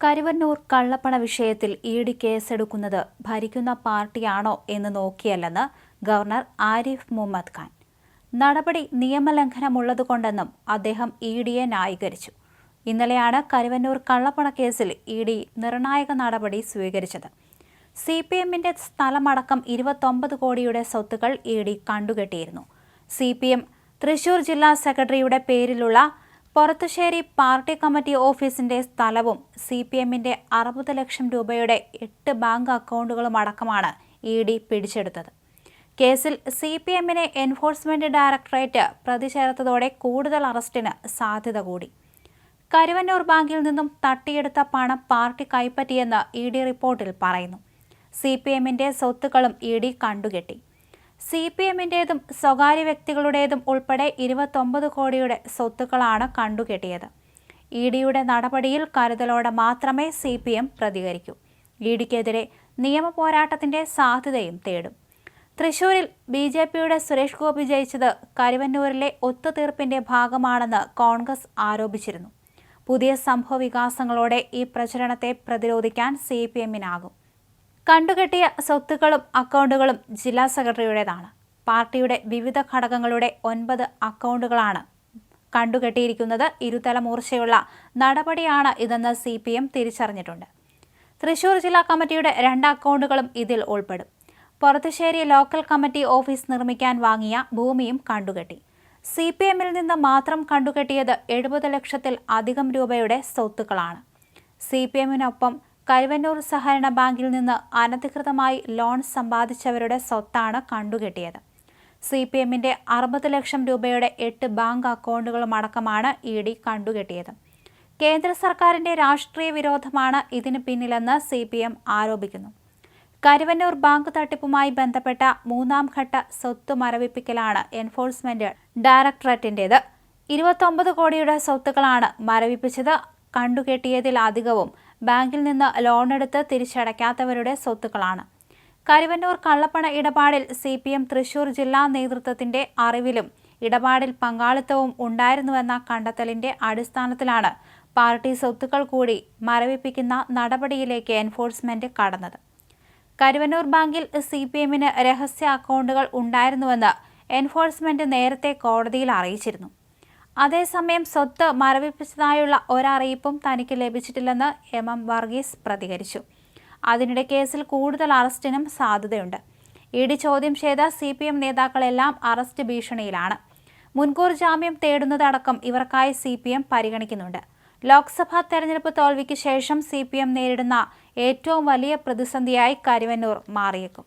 കരുവന്നൂർ കള്ളപ്പണ വിഷയത്തിൽ E D കേസെടുക്കുന്നത് ഭരിക്കുന്ന പാർട്ടിയാണോ എന്ന് നോക്കിയല്ലെന്ന് ഗവർണർ ആരിഫ് മുഹമ്മദ് ഖാൻ. നടപടി നിയമലംഘനമുള്ളതുകൊണ്ടെന്നും അദ്ദേഹം ഇ ഡിയെ ന്യായീകരിച്ചു. ഇന്നലെയാണ് കരുവന്നൂർ കള്ളപ്പണ കേസിൽ ഇ ഡി നിർണായക നടപടി സ്വീകരിച്ചത്. സി പി എമ്മിന്റെ സ്ഥലമടക്കം ഇരുപത്തൊമ്പത് കോടിയുടെ സ്വത്തുക്കൾ ഇ ഡി കണ്ടുകെട്ടിയിരുന്നു. സി പി എം തൃശൂർ ജില്ലാ സെക്രട്ടറിയുടെ പേരിലുള്ള പൊറത്തുശ്ശേരി പാർട്ടി കമ്മിറ്റി ഓഫീസിന്റെ സ്ഥലവും സി പി എമ്മിന്റെ അറുപത് ലക്ഷം രൂപയുടെ എട്ട് ബാങ്ക് അക്കൗണ്ടുകളും അടക്കമാണ് ഇ ഡി പിടിച്ചെടുത്തത്. കേസിൽ സി പി എമ്മിനെ എൻഫോഴ്സ്മെന്റ് ഡയറക്ടറേറ്റ് പ്രതി ചേർത്തതോടെ കൂടുതൽ അറസ്റ്റിന് സാധ്യത കൂടി. കരുവന്നൂർ ബാങ്കിൽ നിന്നും തട്ടിയെടുത്ത പണം പാർട്ടി കൈപ്പറ്റിയെന്ന് ഇ ഡി റിപ്പോർട്ടിൽ പറയുന്നു. സി പി എമ്മിന്റെ സ്വത്തുക്കളും ഇ ഡി കണ്ടുകെട്ടി. സി പി എമ്മിന്റെതും സ്വകാര്യ വ്യക്തികളുടേതും ഉൾപ്പെടെ ഇരുപത്തൊമ്പത് കോടിയുടെ സ്വത്തുക്കളാണ് കണ്ടുകെട്ടിയത്. ഇ ഡിയുടെ നടപടിയിൽ കരുതലോടെ മാത്രമേ സി പി എം പ്രതികരിക്കൂ. ഇ ഡിക്കെതിരെ നിയമ പോരാട്ടത്തിന്റെ സാധ്യതയും തേടും. തൃശൂരിൽ ബി ജെ പിയുടെ സുരേഷ് ഗോപി ജയിച്ചത് കരുവന്നൂരിലെ ഒത്തുതീർപ്പിന്റെ ഭാഗമാണെന്ന് കോൺഗ്രസ് ആരോപിച്ചിരുന്നു. പുതിയ സംഭവ വികാസങ്ങളോടെ ഈ പ്രചരണത്തെ പ്രതിരോധിക്കാൻ സി പി എമ്മിനാകും കണ്ടുകെട്ടിയ സ്വത്തുക്കളും അക്കൗണ്ടുകളും ജില്ലാ സെക്രട്ടറിയുടേതാണ്. പാർട്ടിയുടെ വിവിധ ഘടകങ്ങളുടെ ഒൻപത് അക്കൗണ്ടുകളാണ് കണ്ടുകെട്ടിയിരിക്കുന്നത്. ഇരുതല മൂർച്ചയുള്ള നടപടിയാണ് ഇതെന്ന് സി പി എം തിരിച്ചറിഞ്ഞിട്ടുണ്ട്. തൃശൂർ ജില്ലാ കമ്മിറ്റിയുടെ രണ്ട് അക്കൗണ്ടുകളും ഇതിൽ ഉൾപ്പെടും. പുറത്തുശ്ശേരി ലോക്കൽ കമ്മിറ്റി ഓഫീസ് നിർമ്മിക്കാൻ വാങ്ങിയ ഭൂമിയും കണ്ടുകെട്ടി. സി പി എമ്മിൽ നിന്ന് മാത്രം കണ്ടുകെട്ടിയത് എഴുപത് ലക്ഷത്തിൽ അധികം രൂപയുടെ സ്വത്തുക്കളാണ്. സി പി എമ്മിനൊപ്പം കരുവന്നൂർ സഹകരണ ബാങ്കിൽ നിന്ന് അനധികൃതമായി ലോൺ സമ്പാദിച്ചവരുടെ സ്വത്താണ് കണ്ടുകെട്ടിയത്. സി പി എമ്മിന്റെ അറുപത് ലക്ഷം രൂപയുടെ എട്ട് ബാങ്ക് അക്കൗണ്ടുകളും അടക്കമാണ് ഇ ഡി കണ്ടുകെട്ടിയത്. കേന്ദ്ര സർക്കാരിന്റെ രാഷ്ട്രീയ വിരോധമാണ് ഇതിന് പിന്നിലെന്ന് സി പി എം ആരോപിക്കുന്നു. കരുവന്നൂർ ബാങ്ക് തട്ടിപ്പുമായി ബന്ധപ്പെട്ട മൂന്നാം ഘട്ട സ്വത്ത് മരവിപ്പിക്കലാണ് എൻഫോഴ്സ്മെന്റ് ഡയറക്ടറേറ്റിന്റേത്. ഇരുപത്തൊമ്പത് കോടിയുടെ സ്വത്തുക്കളാണ് മരവിപ്പിച്ചത്. കണ്ടുകെട്ടിയതിലധികവും ബാങ്കിൽ നിന്ന് ലോൺ ലോണെടുത്ത് തിരിച്ചടയ്ക്കാത്തവരുടെ സ്വത്തുക്കളാണ്. കരുവന്നൂർ കള്ളപ്പണ ഇടപാടിൽ സി പി എം തൃശൂർ ജില്ലാ നേതൃത്വത്തിന്റെ അറിവിലും ഇടപാടിൽ പങ്കാളിത്തവും ഉണ്ടായിരുന്നുവെന്ന കണ്ടെത്തലിന്റെ അടിസ്ഥാനത്തിലാണ് പാർട്ടി സ്വത്തുക്കൾ കൂടി മരവിപ്പിക്കുന്ന നടപടിയിലേക്ക് എൻഫോഴ്സ്മെന്റ് കടന്നത്. കരുവന്നൂർ ബാങ്കിൽ സി പി എമ്മിന് രഹസ്യ അക്കൗണ്ടുകൾ ഉണ്ടായിരുന്നുവെന്ന് എൻഫോഴ്സ്മെന്റ് നേരത്തെ കോടതിയിൽ അറിയിച്ചിരുന്നു. അതേസമയം സ്വത്ത് മരവിപ്പിച്ചതായുള്ള ഒരറിയിപ്പും തനിക്ക് ലഭിച്ചിട്ടില്ലെന്ന് എം എം വർഗീസ് പ്രതികരിച്ചു. അതിനിടെ കേസിൽ കൂടുതൽ അറസ്റ്റിനും സാധ്യതയുണ്ട്. ഇ ഡി ചോദ്യം ചെയ്ത സി പി എം നേതാക്കളെല്ലാം അറസ്റ്റ് ഭീഷണിയിലാണ്. മുൻകൂർ ജാമ്യം തേടുന്നതടക്കം ഇവർക്കായി സി പി എം പരിഗണിക്കുന്നുണ്ട്. ലോക്സഭാ തെരഞ്ഞെടുപ്പ് തോൽവിക്ക് ശേഷം സി പി എം നേരിടുന്ന ഏറ്റവും വലിയ പ്രതിസന്ധിയായി കരുവന്നൂർ മാറിയേക്കും.